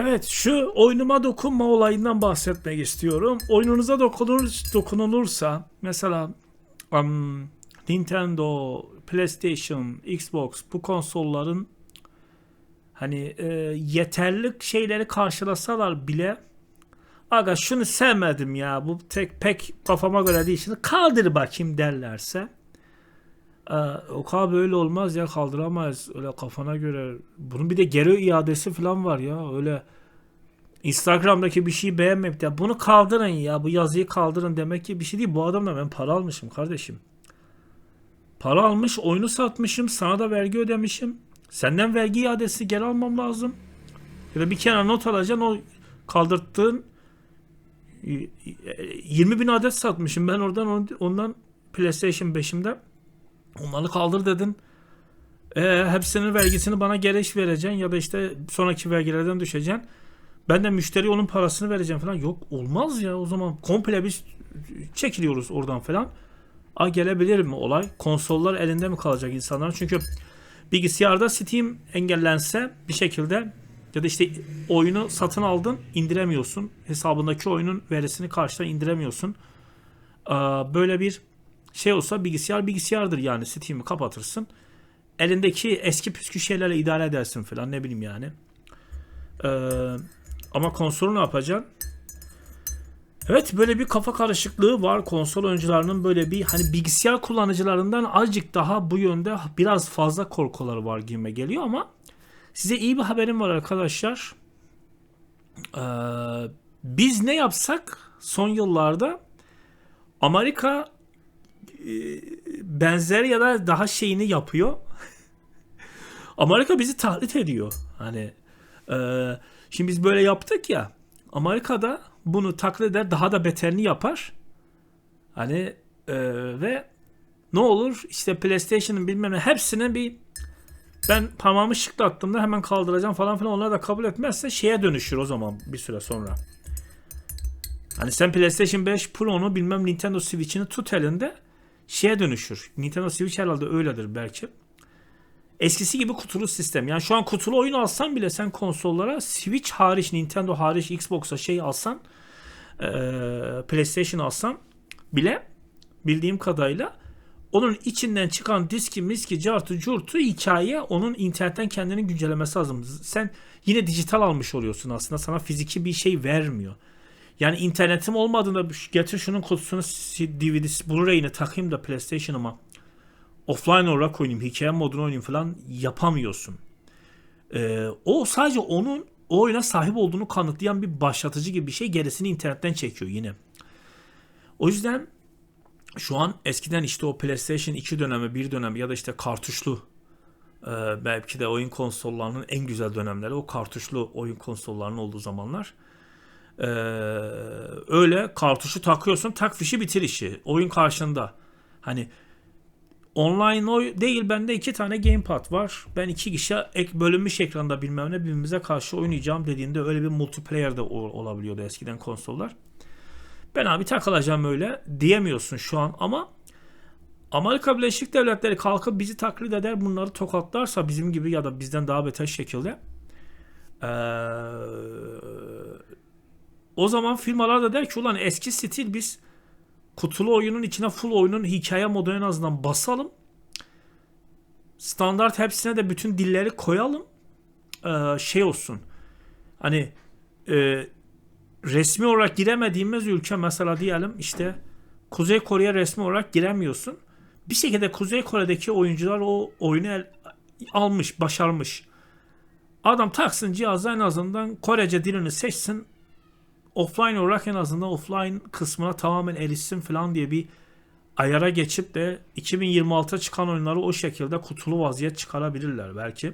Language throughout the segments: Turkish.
Evet şu oyunuma dokunma olayından bahsetmek istiyorum. Oyununuza dokunur, dokunulursa mesela um, Nintendo, PlayStation, Xbox bu konsolların hani e, yeterli şeyleri karşılasalar bile aga şunu sevmedim ya bu tek pek kafama göre değil şunu kaldır bakayım derlerse e, o kadar böyle olmaz ya kaldıramayız. Öyle kafana göre. Bunun bir de geri iadesi falan var ya. Öyle Instagram'daki bir şeyi beğenmeyip de bunu kaldırın ya bu yazıyı kaldırın. demek ki bir şey değil. Bu adamla ben para almışım kardeşim. Para almış oyunu satmışım sana da vergi ödemişim. Senden vergi iadesi geri almam lazım. Ya da bir kenara not alacaksın o kaldırttığın 20 bin adet satmışım. Ben oradan on- ondan PlayStation 5'imde onları kaldır dedin e, hepsinin vergisini bana geri iş vereceksin ya da işte sonraki vergilerden düşeceksin ben de müşteri onun parasını vereceğim falan. Yok olmaz ya o zaman komple biz çekiliyoruz oradan falan. A gelebilir mi olay? Konsollar elinde mi kalacak insanlar? Çünkü bilgisayarda Steam engellense bir şekilde ya da işte oyunu satın aldın indiremiyorsun. Hesabındaki oyunun verisini karşıdan indiremiyorsun. Böyle bir şey olsa bilgisayar bilgisayardır yani Steam'i kapatırsın. Elindeki eski püskü şeylerle idare edersin falan ne bileyim yani. Ee, ama konsolu ne yapacaksın? Evet böyle bir kafa karışıklığı var konsol oyuncularının böyle bir hani bilgisayar kullanıcılarından azıcık daha bu yönde biraz fazla korkuları var gibime geliyor ama size iyi bir haberim var arkadaşlar. Ee, biz ne yapsak son yıllarda Amerika benzer ya da daha şeyini yapıyor. Amerika bizi taklit ediyor. Hani e, Şimdi biz böyle yaptık ya. Amerika'da bunu taklit eder daha da beterini yapar. Hani e, ve ne olur işte PlayStation'ın bilmem ne hepsine bir ben parmağımı şıklattığımda hemen kaldıracağım falan filan onlar da kabul etmezse şeye dönüşür o zaman bir süre sonra. Hani sen PlayStation 5 Pro'nu bilmem Nintendo Switch'ini tut elinde şeye dönüşür. Nintendo Switch herhalde öyledir belki eskisi gibi kutulu sistem. Yani şu an kutulu oyun alsan bile sen konsollara Switch hariç, Nintendo hariç, Xbox'a şey alsan, eee, PlayStation alsan bile bildiğim kadarıyla onun içinden çıkan diski, miski, cartı, curtu hikaye onun internetten kendini güncellemesi lazım. Sen yine dijital almış oluyorsun aslında. Sana fiziki bir şey vermiyor. Yani internetim olmadığında getir şunun kutusunu DVD'si, Blu-ray'ini takayım da PlayStation'ıma offline olarak oynayayım, hikaye modunu oynayayım falan yapamıyorsun. Ee, o sadece onun o oyuna sahip olduğunu kanıtlayan bir başlatıcı gibi bir şey gerisini internetten çekiyor yine. O yüzden şu an eskiden işte o PlayStation 2 dönemi, 1 dönemi ya da işte kartuşlu e, belki de oyun konsollarının en güzel dönemleri o kartuşlu oyun konsollarının olduğu zamanlar. Ee, öyle kartuşu takıyorsun tak fişi bitir işi. Oyun karşında. Hani Online oy değil bende iki tane gamepad var. Ben iki kişi ek bölünmüş ekranda bilmem ne birbirimize karşı oynayacağım dediğinde öyle bir multiplayer de ol- olabiliyordu eskiden konsollar. Ben abi takılacağım öyle diyemiyorsun şu an ama Amerika Birleşik Devletleri kalkıp bizi taklit eder bunları tokatlarsa bizim gibi ya da bizden daha beter şekilde eee, o zaman firmalar da der ki ulan eski stil biz kutulu oyunun içine full oyunun hikaye modu en azından basalım. Standart hepsine de bütün dilleri koyalım. Ee, şey olsun. Hani e, resmi olarak giremediğimiz ülke mesela diyelim işte Kuzey Kore'ye resmi olarak giremiyorsun. Bir şekilde Kuzey Kore'deki oyuncular o oyunu el- almış, başarmış. Adam taksın cihazı en azından Korece dilini seçsin offline olarak en azından offline kısmına tamamen erişsin falan diye bir ayara geçip de 2026'a çıkan oyunları o şekilde kutulu vaziyet çıkarabilirler belki.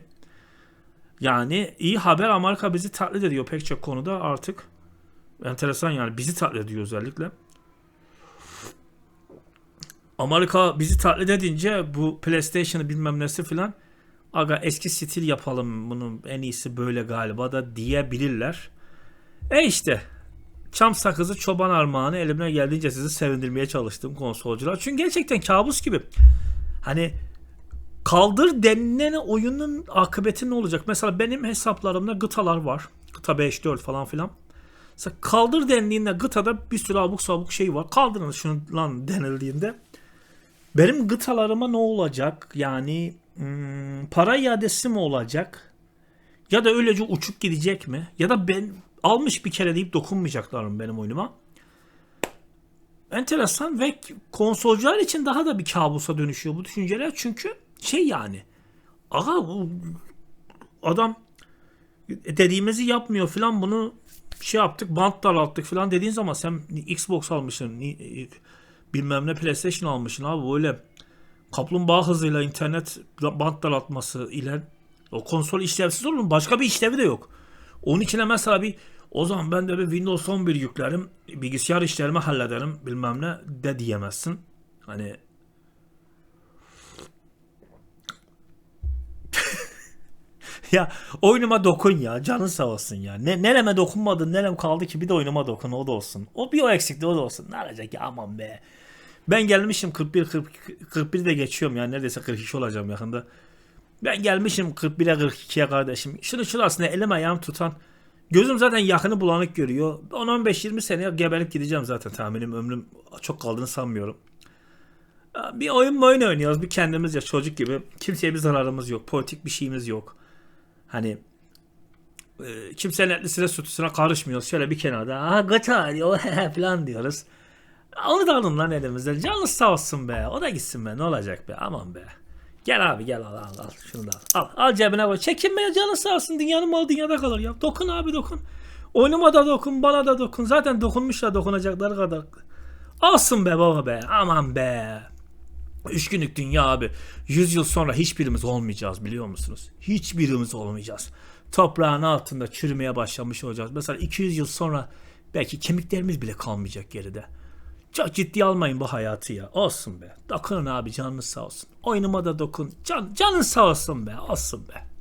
Yani iyi haber Amerika bizi taklit ediyor pek çok konuda artık. Enteresan yani bizi taklit ediyor özellikle. Amerika bizi taklit edince bu PlayStation'ı bilmem nesi filan aga eski stil yapalım bunun en iyisi böyle galiba da diyebilirler. E işte çam sakızı çoban armağanı elimine geldiğince sizi sevindirmeye çalıştım konsolcular. Çünkü gerçekten kabus gibi. Hani kaldır denilen oyunun akıbeti ne olacak? Mesela benim hesaplarımda gıtalar var. Gıta 5 4 falan filan. Mesela kaldır dendiğinde gıtada bir sürü abuk sabuk şey var. Kaldırın şunu lan denildiğinde. Benim gıtalarıma ne olacak? Yani hmm, para iadesi mi olacak? Ya da öylece uçup gidecek mi? Ya da ben almış bir kere deyip dokunmayacaklar mı benim oyunuma? Enteresan ve konsolcular için daha da bir kabusa dönüşüyor bu düşünceler. Çünkü şey yani aga bu adam dediğimizi yapmıyor filan bunu şey yaptık bant daralttık filan dediğin zaman sen Xbox almışsın bilmem ne PlayStation almışsın abi böyle kaplumbağa hızıyla internet bant daraltması ile o konsol işlevsiz olur mu? Başka bir işlevi de yok. Onun içine mesela bir o zaman ben de bir Windows 11 yüklerim, bilgisayar işlerimi hallederim bilmem ne de diyemezsin. Hani ya oyunuma dokun ya canın sağ olsun ya. Ne, nereme dokunmadın nerem kaldı ki bir de oyunuma dokun o da olsun. O bir o eksikti o da olsun. Ne olacak ya aman be. Ben gelmişim 41 40, 41 de geçiyorum yani neredeyse 42 olacağım yakında. Ben gelmişim 41'e 42'ye kardeşim. Şunu şurasına elim ayağım tutan. Gözüm zaten yakını bulanık görüyor. 10-15-20 seneye geberip gideceğim zaten tahminim. Ömrüm çok kaldığını sanmıyorum. Bir oyun mu oyun oynuyoruz. Bir kendimiz ya çocuk gibi. Kimseye bir zararımız yok. Politik bir şeyimiz yok. Hani e, kimsenin etlisine sütüsüne karışmıyoruz. Şöyle bir kenarda aha gata diyor falan diyoruz. Onu da alın lan elimizden. Canınız sağ olsun be. O da gitsin be. Ne olacak be. Aman be. Gel abi gel al al al. Şunu da al. Al, al cebine koy. Çekinme ya canın sağ olsun. Dünyanın malı dünyada kalır ya. Dokun abi dokun. Oyunuma da dokun. Bana da dokun. Zaten dokunmuşlar dokunacakları kadar. Alsın be baba be. Aman be. Üç günlük dünya abi. Yüz yıl sonra hiçbirimiz olmayacağız biliyor musunuz? Hiçbirimiz olmayacağız. Toprağın altında çürümeye başlamış olacağız. Mesela 200 yıl sonra belki kemiklerimiz bile kalmayacak geride. Çok ciddi almayın bu hayatı ya. Olsun be. Dokunun abi canınız sağ olsun. Oyunuma da dokun. Can, canın sağ olsun be. Olsun be.